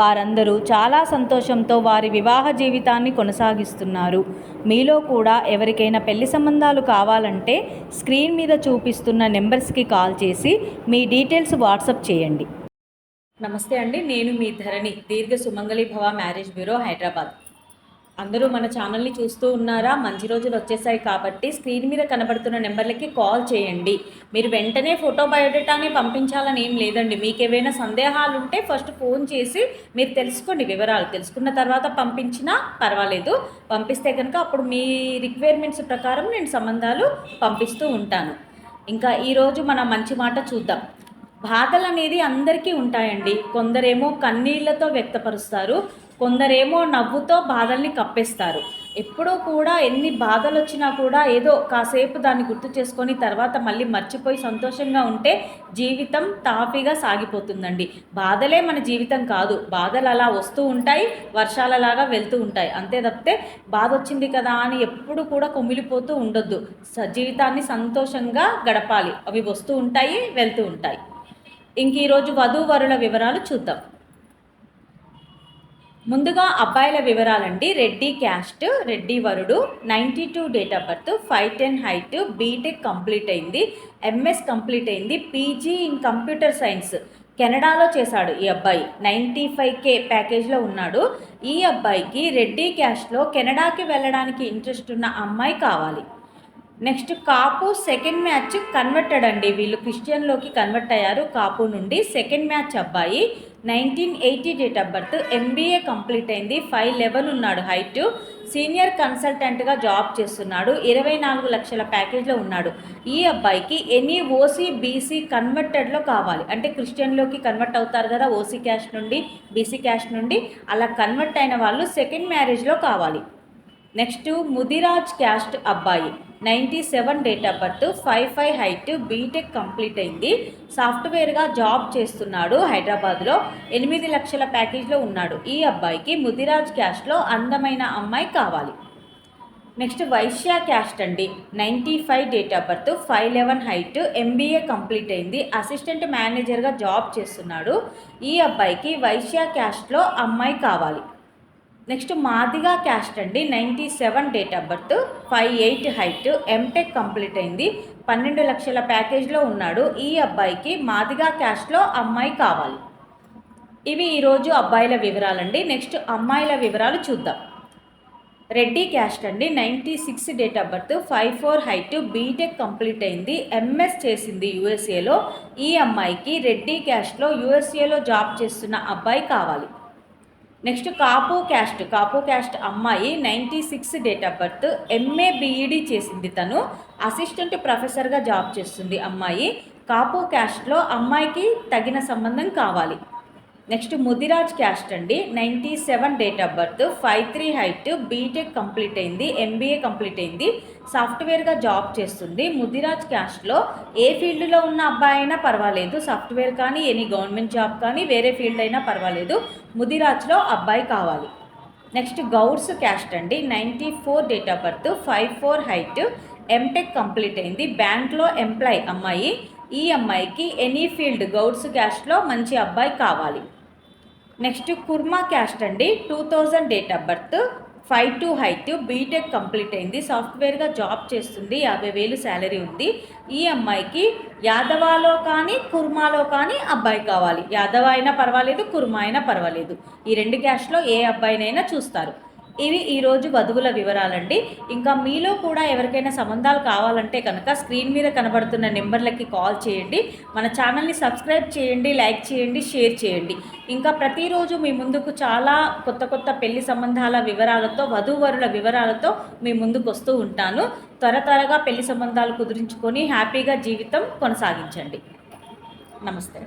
వారందరూ చాలా సంతోషంతో వారి వివాహ జీవితాన్ని కొనసాగిస్తున్నారు. మీలో కూడా ఎవరికైనా పెళ్ళి సంబంధాలు కావాలంటే స్క్రీన్ మీద చూపిస్తున్న నెంబర్స్కి కాల్ చేసి మీ డీటెయిల్స్ వాట్సప్ చేయండి. నమస్తే అండి నేను మీ ధరణి దీర్ఘ సుమంగళి భవ మ్యారేజ్ బ్యూరో హైదరాబాద్. అందరూ మన ఛానల్ని చూస్తూ ఉన్నారా? మంచి రోజులు వచ్చేసాయి కాబట్టి స్క్రీన్ మీద కనబడుతున్న నెంబర్లకి కాల్ చేయండి. మీరు వెంటనే ఫోటో బయోడేటాని పంపించాలని ఏం లేదండి. మీకు ఏవైనా సందేహాలు ఉంటే ఫస్ట్ ఫోన్ చేసి మీరు తెలుసుకోండి వివరాలు. తెలుసుకున్న తర్వాత పంపించినా పర్వాలేదు. పంపిస్తే కనుక అప్పుడు మీ రిక్వైర్మెంట్స్ ప్రకారం నేను సంబంధాలు పంపిస్తూ ఉంటాను. ఇంకా ఈరోజు మన మంచి మాట చూద్దాం. బాధలు అనేది అందరికీ ఉంటాయండి. కొందరేమో కన్నీళ్ళతో వ్యక్తపరుస్తారు. కొందరేమో నవ్వుతో బాధల్ని కప్పేస్తారు. ఎప్పుడూ కూడా ఎన్ని బాధలు వచ్చినా కూడా ఏదో కాసేపు దాన్ని గుర్తు చేసుకొని తర్వాత మళ్ళీ మర్చిపోయి సంతోషంగా ఉంటే జీవితం తాఫీగా సాగిపోతుందండి. బాధలే మన జీవితం కాదు. బాధలు అలా వస్తూ ఉంటాయి వర్షాలలాగా వెళ్తూ ఉంటాయి. అంతే తప్పితే బాధ వచ్చింది కదా అని ఎప్పుడు కూడా కుమిలిపోతూ ఉండొద్దు. స- జీవితాన్ని సంతోషంగా గడపాలి. అవి వస్తూ ఉంటాయి వెళ్తూ ఉంటాయి. ఇంక ఈరోజు వధూవరుల వివరాలు చూద్దాం. ముందుగా అబ్బాయిల వివరాలండి. రెడ్డి క్యాస్ట్ రెడ్డి వరుడు ninety two date of birth five ten height BTech complete అయింది ఎంఎస్ కంప్లీట్ అయింది పీజీ ఇన్ కంప్యూటర్ సైన్స్ కెనడాలో చేశాడు ఈ అబ్బాయి. నైంటీ ఫైవ్ కే ప్యాకేజ్లో ఉన్నాడు. ఈ అబ్బాయికి రెడ్డి క్యాస్ట్లో కెనడాకి వెళ్ళడానికి ఇంట్రెస్ట్ ఉన్న అమ్మాయి కావాలి. Next Kapu second match converted అండి వీళ్ళు క్రిస్టియన్లోకి కన్వర్ట్ అయ్యారు కాపు నుండి. సెకండ్ మ్యాచ్ అబ్బాయి nineteen eighty date of birth MBA complete అయింది. ఫైవ్ లెవెన్ ఉన్నాడు హైట్. సీనియర్ కన్సల్టెంట్గా జాబ్ చేస్తున్నాడు. ఇరవై నాలుగు లక్షల ప్యాకేజ్లో ఉన్నాడు. ఈ అబ్బాయికి ఎనీ ఓసీ బీసీ కన్వర్టెడ్లో కావాలి. అంటే క్రిస్టియన్లోకి కన్వర్ట్ అవుతారు కదా ఓసీ క్యాష్ నుండి బీసీ క్యాష్ నుండి. అలా కన్వర్ట్ అయిన వాళ్ళు సెకండ్ మ్యారేజ్లో కావాలి. నెక్స్ట్ ముదిరాజ్ క్యాస్ట్ అబ్బాయి. Ninety seven date of birth five five height BTech complete అయింది. సాఫ్ట్వేర్గా జాబ్ చేస్తున్నాడు హైదరాబాద్లో. ఎనిమిది లక్షల ప్యాకేజ్లో ఉన్నాడు. ఈ అబ్బాయికి ముదిరాజ్ క్యాస్ట్లో అందమైన అమ్మాయి కావాలి. నెక్స్ట్ వైశ్య క్యాస్ట్ అండి. Ninety five date of birth five eleven height MBA complete అయింది. అసిస్టెంట్ మేనేజర్గా జాబ్ చేస్తున్నాడు. ఈ అబ్బాయికి వైశ్య క్యాస్ట్లో అమ్మాయి కావాలి. నెక్స్ట్ మాదిగా క్యాస్ట్ అండి. Ninety seven date of birth five eight height MTech complete అయింది. పన్నెండు లక్షల ప్యాకేజ్లో ఉన్నాడు. ఈ అబ్బాయికి మాదిగా క్యాస్ట్లో అమ్మాయి కావాలి. ఇవి ఈరోజు అబ్బాయిల వివరాలండి. నెక్స్ట్ అమ్మాయిల వివరాలు చూద్దాం. రెడ్డి క్యాస్ట్ అండి. Ninety six date of birth five four height BTech complete అయింది. ఎంఎస్ చేసింది యూఎస్ఏలో ఈ అమ్మాయికి రెడ్డి క్యాస్ట్లో యూఎస్ఏలో జాబ్ చేస్తున్న అబ్బాయి కావాలి. నెక్స్ట్ కాపు క్యాస్ట్ కాపో క్యాస్ట్ అమ్మాయి ninety six date of birth MA BEd చేసింది తను. అసిస్టెంట్ ప్రొఫెసర్గా జాబ్ చేస్తుంది అమ్మాయి. కాపు క్యాస్ట్లో అమ్మాయికి తగిన సంబంధం కావాలి. నెక్స్ట్ ముదిరాజ్ క్యాస్ట్ అండి. Ninety seven date of birth five three height BTech complete అయింది ఎంబీఏ కంప్లీట్ అయింది. సాఫ్ట్వేర్గా జాబ్ చేస్తుంది. ముదిరాజ్ క్యాస్ట్లో ఏ ఫీల్డ్లో ఉన్న అబ్బాయి అయినా పర్వాలేదు. సాఫ్ట్వేర్ కానీ ఎనీ గవర్నమెంట్ జాబ్ కానీ వేరే ఫీల్డ్ అయినా పర్వాలేదు. ముదిరాజ్లో అబ్బాయి కావాలి. నెక్స్ట్ గౌడ్స్ క్యాస్ట్ అండి. Ninety four date of birth five four height MTech complete అయింది. బ్యాంక్లో ఎంప్లాయ్ అమ్మాయి. ఈ అమ్మాయికి ఎనీ ఫీల్డ్ గౌడ్స్ క్యాస్ట్లో మంచి అబ్బాయి కావాలి. నెక్స్ట్ కుర్మా క్యాస్ట్ అండి. Two thousand date of birth five two height BTech complete అయింది. సాఫ్ట్వేర్గా జాబ్ చేస్తుంది. యాభై వేలు శాలరీ ఉంది. ఈ అమ్మాయికి యాదవాలో కానీ కుర్మాలో కానీ అబ్బాయి కావాలి. యాదవ అయినా పర్వాలేదు కుర్మా అయినా పర్వాలేదు. ఈ రెండు క్యాస్ట్లో ఏ అబ్బాయినైనా చూస్తారు. ఇవి ఈరోజు వధువుల వివరాలండి. ఇంకా మీలో కూడా ఎవరికైనా సంబంధాలు కావాలంటే కనుక స్క్రీన్ మీద కనబడుతున్న నెంబర్లకి కాల్ చేయండి. మన ఛానల్ని సబ్స్క్రైబ్ చేయండి లైక్ చేయండి షేర్ చేయండి. ఇంకా ప్రతిరోజు మీ ముందుకు చాలా కొత్త కొత్త పెళ్ళి సంబంధాల వివరాలతో వధూవరుల వివరాలతో మీ ముందుకు వస్తూ ఉంటాను. త్వర త్వరగా పెళ్ళి సంబంధాలు కుదిరించుకొని హ్యాపీగా జీవితం కొనసాగించండి. నమస్తే.